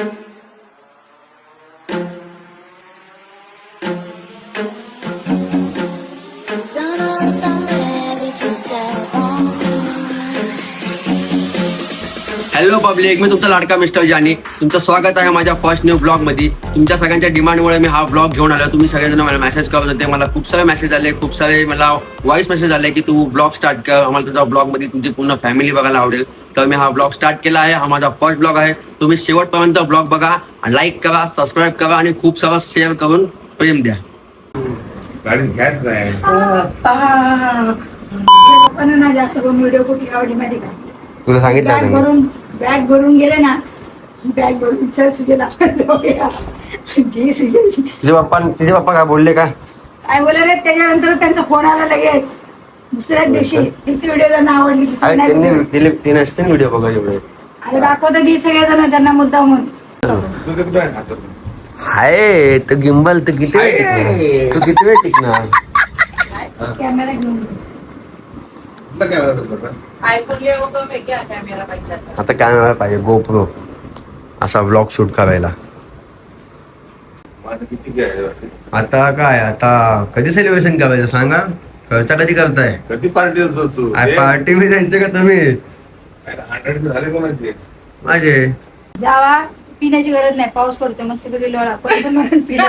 Hello public मी तुमचा लाडका mister जानी. तुमचं स्वागत आहे माझ्या फर्स्ट न्यू ब्लॉगमध्ये तुमच्या सगळ्यांच्या डिमांडमुळे मी हा ब्लॉग घेऊन आलो तुम्ही सगळेजण मला मेसेज करत होते मला खूप सारे मेसेज आले खूप सारे मला व्हॉइस मेसेज आले की तू ब्लॉग स्टार्ट कर. आम्हाला तुझ्या ब्लॉगमध्ये तुमची पूर्ण फॅमिली बघायला आवडेल. तर मी हा ब्लॉग स्टार्ट केला आहे. हा माझा फर्स्ट ब्लॉग आहे. तुम्ही शेवटपर्यंत ब्लॉग बघा लाईक करा सबस्क्राईब करा आणि खूप सारा शेअर करून प्रेम द्या. ना जास्त करून व्हिडिओ कुठे आवडली माहिती का? तुला बॅग सांगितलं भरून बॅग भरून गेले ना बॅग भरून चल सुजेल जी सुजेल तुझे पप्पा तुझे पप्पा काय बोलले का? काय बोला रे? त्याच्यानंतर त्यांचा फोन आला लगेच. दुसऱ्याच दिवशी तीच व्हिडिओ त्यांना आवडली अरे त्यांनी ते नसते व्हिडिओ बघा एवढे अरे दाखवत ती सगळेजण त्यांना मुद्दा म्हणून. तू ते कुठं आहे हातात? हाय तर गिंबल तर किती वेळ टिकणार? तू किती वेळ टिकणार? कॅमेरा घेऊन कुठला कॅमेरा बसला होता? आईफोन ले होतो मी क्या कॅमेरा पाहिजे आता. आता कॅमेरा पाहिजे गोप्रो असा ब्लॉग शूट करायला. माझं किती घ्यायला वाटते? आता काय आता कधी सेलिब्रेशन करायचं सांगा? खर्चा कधी करताय? कधी पार्टी देतो तू? पार्टी मी द्यायचे का तुम्ही? हंड्रेड झाले कोणाचे? माझे. जावा पिण्याची गरज नाही पाऊस पडतोय मस्त पैकी लोळा. कोणी पण म्हणून पिला.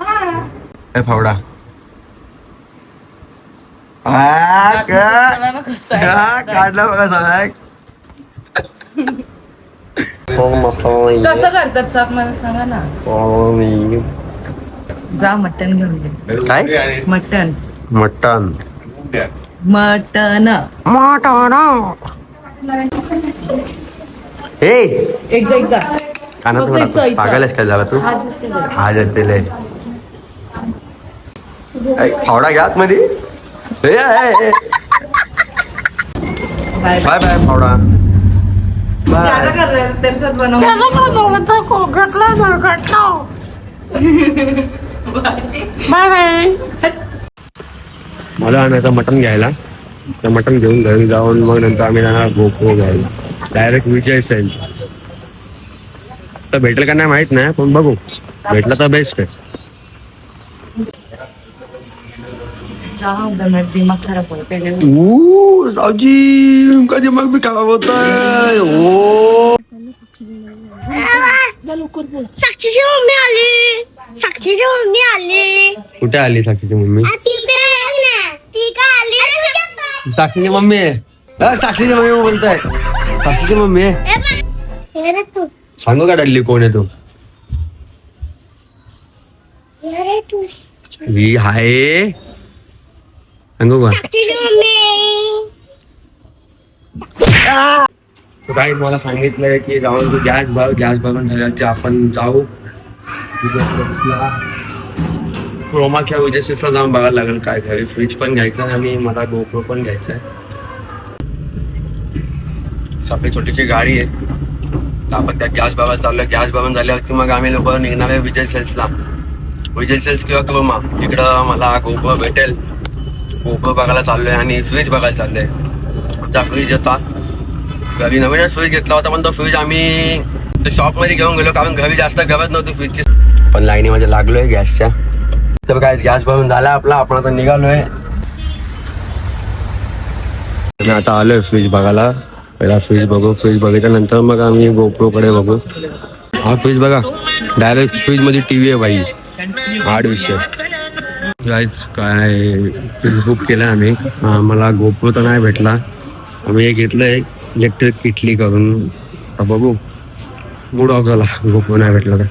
हा. ए फावडा. आ, का- मला ना कसं आहे. का- काढला बघा सांग कसं करतात साप मला सांगा ना. जा मटन घेऊन ये. काय? मटन मटन द्या. मटन हे एकदा एकदा. कानात फक्त इथं, इथं. पागायलाच काय झाला तू? हाच असते बघ. हा फावडा घ्या मध्ये ए. बाय. बाय बाय फावडा. ज्यादा बाय. कर रहे हो, तेरे साथ मला आणायचं मटन घ्यायला. तर मटन घेऊन घरी जाऊन मग नंतर आम्ही जाणार गोप्रो घ्यायला. डायरेक्ट विजय सेल्स तर भेटेल का नाही माहीत नाही पण बघू. भेटलं तर बेस्ट आहे. दिमाग खराब हो भी होत आहे ओ साक्षीची मम्मी आली साक्षीची मम्मी आली. कुठे आली साक्षीची मम्मी? ती काय ना. ती काय आली साक्षीची मम्मी आहे. साक्षीची मम्मी बोलताय. साक्षीची मम्मी आहे. तू. सांगू का डल्ली कोण आहे तू? हे तू. हाय सांगू का? तो काही मला सांगितलंय की जाऊन तू गॅस बघ गॅस बघून झाल्यावरती आपण जाऊ? क्रोमा किंवा विजय सिक्सला जाऊन बघायला लागेल काय घरी. फ्रीज पण घ्यायचा आहे आणि मला गोप्रो पण घ्यायचा आहे. So, आपली छोटीशी गाडी आहे. आपण त्या गॅस बघायला चाललो गॅस बघून झाल्यावरती मग आम्ही लोक निघणार आहे विजय सेल्सला. विजय सेल्स किंवा क्रोमा तिकडं मला गोप्रो भेटेल. गोप्रो बघायला चाललोय आणि फ्रीज बघायला चाललोय. त्या फ्रीज येतात घरी नवीनच फ्रीज घेतला होता पण तो फ्रीज आम्ही तर शॉपमध्ये घेऊन गेलो कारण घरी जास्त गरज नव्हती फ्रीजची पण लाईनी मध्ये लागलोय गॅसच्या. तर काय गॅस भरून झाला आपला आपण आता निघालोय. मी आता आलोय फ्रीज बघायला. पहिला फ्रीज बघू फ्रीज बघितल्या नंतर मग आम्ही गोप्रो कडे बघू. हा फ्रीज बघा डायरेक्ट फ्रीजमध्ये टीव्ही आहे बाई. हार्ड विषय. गाईज काय फ्रीज बुक केला आम्ही. मला गोप्रो तर नाही भेटला. आम्ही हे घेतलंय इलेक्ट्रिक किटली करून. बघू. मूड ऑफ झाला. गोप्रो नाही भेटला तर.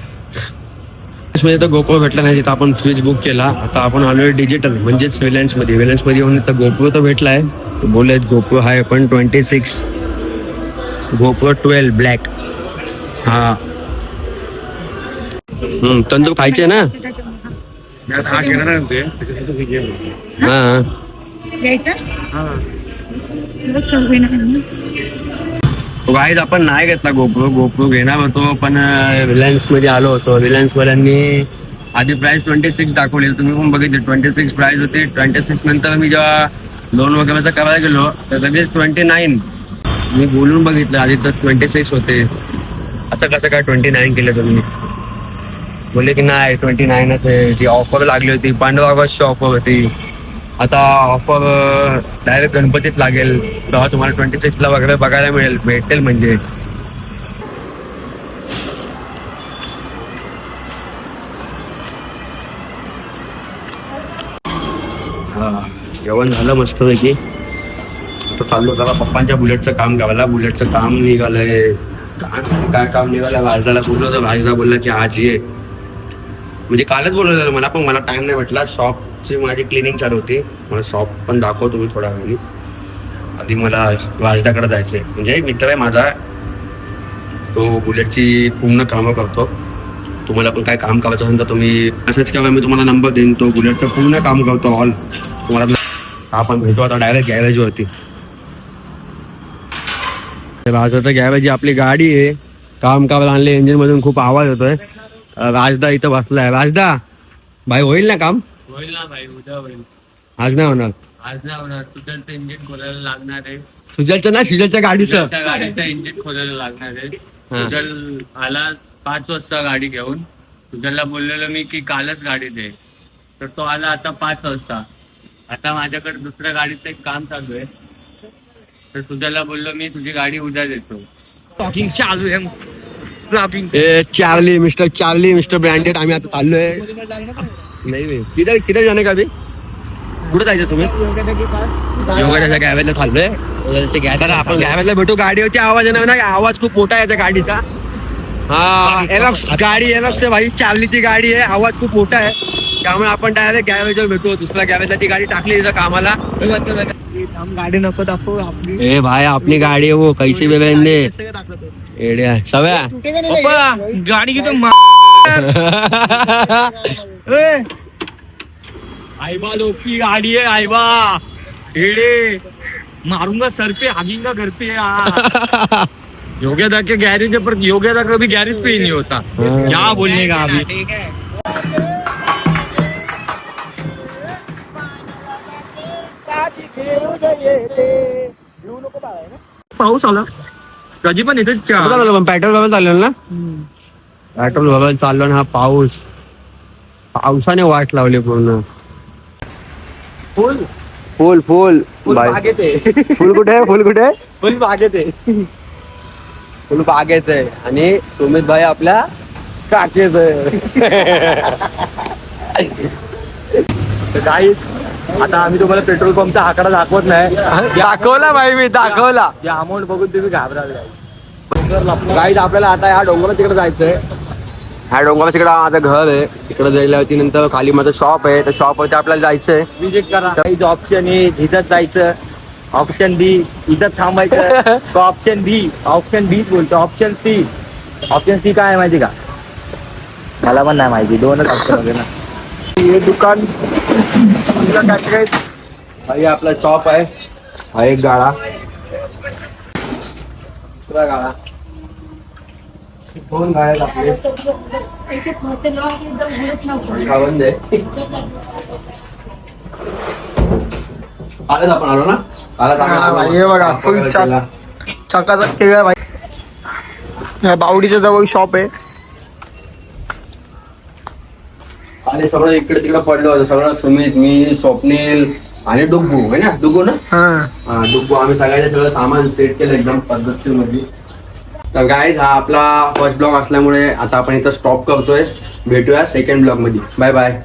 म्हणजे तर गोप्रो भेटला नाही तिथं आपण फ्रीज बुक केला. आता आपण आलोय डिजिटल म्हणजेच रिलायन्समध्ये. रिलायन्समध्ये येऊन तर गोप्रो तर भेटलाय बोलत गोप्रो आहे पण twenty six GoPro twelve black हा. हम्म तंदूर खायचे ना? हा आहे ते गाईज आपण नाही घेतला गोप्रो गोप्रो घेणार होतो पण रिलायन्समध्ये आलो होतो. रिलायन्स वाल्यांनी आधी प्राइस ट्वेंटी सिक्स दाखवली. तुम्ही पण बघितली ट्वेंटी सिक्स प्राइस होती. ट्वेंटी सिक्स नंतर मी जेव्हा लोन वगैरेचं करायला गेलो तर लगेच ट्वेंटी नाईन मी बोलून बघितलं आधी तर ट्वेंटी सिक्स होते. असं कसं काय ट्वेंटी नाईन केलं तुम्ही? बोलले की नाही ट्वेंटी नाईनच आहे. ती ऑफर लागली होती पंधरा ऑगस्टची ऑफर होती. आता ऑफर डायरेक्ट गणपतीत लागेल. तेव्हा तुम्हाला ट्वेंटी सिक्सला वगैरे बघायला मिळेल. भेटेल म्हणजे. हा, जेवण झालं मस्तपैकी. आता चाललो जरा पप्पांच्या बुलेटचं काम गावाला बुलेटचं काम निघालंय. काय काय काम निघालं भाजदाला बोललो तर भाजदा बोलला की आज ये. म्हणजे कालच बोलवलेलं मला पण मला टाइम नाही भेटला. शॉपची माझी क्लिनिंग चालू होती. मला शॉप पण दाखवतो तुम्ही थोड्या वेळाने. आधी मला वाजदाकडे जायचंय. म्हणजे मित्र आहे माझा. तो बुलेटची पूर्ण कामं करतो. तुम्हाला पण काय काम करायचं असेल तर तुम्ही मेसेज केव्हा मी तुम्हाला नंबर देईन. तो बुलेटचं पूर्ण काम करतो ऑल तुम्हाला आपण भेटू आता डायरेक्ट गॅरेजवरती राजदा गॅरेज आपली गाडी आहे. काम कामाला आणले इंजिन मधून खूप आवाज येतोय. राजदा इथं बसलाय. राजदा भाई होईल ना काम? होईल ना भाई उद्या होईल. आज नाही होणार? आज नाही होणार. सुजलचं इंजिन खोलायला लागणार आहे. सुजलचं ना सुजलच्या गाडीचं? सुजलच्या गाडीचं इंजिन खोलायला लागणार आहे. हा. सुजल आला पाच वाजता गाडी घेऊन. सुजलला बोललेलो मी की कालच गाडी दे. तर तो आला आता पाच वाजता. आता माझ्याकडे दुसऱ्या गाडीचं एक काम चालू आहे. तर सुजलला बोललो मी तुझी गाडी उद्या देतो. टॉकिंग चालू आहे. ए Charlie mister Charlie mister branded आम्ही आता चाललोय. नाही किती किती जाणे का बी कुठे जायचं तुम्ही? योगाच्या गॅरेजला चाललोय. आपण गॅरेजला भेटू. गाडी होती आवाज येणार नाही. आवाज खूप मोठा आहे त्या गाडीचा. हा एवक्स गाडी एवक्स आहे भाई. चार्लीची गाडी आहे. आवाज खूप मोठा आहे. त्यामुळे आपण डायरेक्ट गॅरेजवर भेटू. दुसऱ्या गॅरेजला ती गाडी टाकली तिथं कामाला. गाडी नको दाखवू आपली ए भाई आपली गाडी आहे वो कैसी बहन एड्या सव्या पप्पा गाडी की आईबा लोकी गाड़ी है आईबा। ढेड़े मारूँगा सर पे हागेंगा घर पे यार। योग्यता के गैरेज है पर योग्यता कभी गैरेज पे ही नहीं होता। क्या बोलने का अभी पाऊस आला कधी पण येतो चाललो पण पेट्रोल बाबा चाललो ना. पेट्रोल बाबा चाललो ना हा पाऊस. पावसाने वाट लावली पूर्ण. फुल? फुल फुल. फुल बाय. बागेत आहे. फुल कुठे आहे? फुल कुठे आहे? फुल बागेत आहे. फुल बागेत आहे. आणि सुमित भाई आपल्या काकेत तर काहीच आता आम्ही तुम्हाला पेट्रोल पंपचा आकडा दाखवत नाही. दाखवला भाई मी दाखवला. या अमाऊंट बघून तुम्ही घाबराल गाईड आपल्याला आता ह्या डोंगरा तिकडे जायचंय. ह्या डोंगरा तिकडे माझं घर आहे. तिकडे जायला होती नंतर खाली माझं शॉप आहे. त्या शॉप वरती आपल्याला जायचंय. विजिट करा. काहीच ऑप्शन ए इथं जायचं. ऑप्शन बी इथं थांबायचं. ऑप्शन बी ऑप्शन बी बोलतो. ऑप्शन सी ऑप्शन सी काय माहिती का? मला पण नाही माहिती. दोनच ऑप्शन होते ना. हे दुकान भाई आपला शॉप आहे. हा एक गाळा. दुसरा गाळा. दोन गाळे आहेत आपले आहे आलेच आपण आलो ना? आलाच आपण हा, आलो. हे बघा, full चाक. चकाचक भाई. या बावडीच्या जवळ शॉप आहे. आणि सगळं इकडे तिकडे पडलं होतं. सगळं सुमित मी स्वप्नील आणि डुग्गू है ना? डुग्गू ना? हा. डुग्गू. आम्ही सगळ्यांचे सगळं सामान सेट केलं एकदम पद्धतशीरमध्ये तर गाईज हा आपला फर्स्ट ब्लॉग असल्यामुळे आता आपण इथं स्टॉप करतोय. भेटूया सेकंड ब्लॉगमध्ये. Bye bye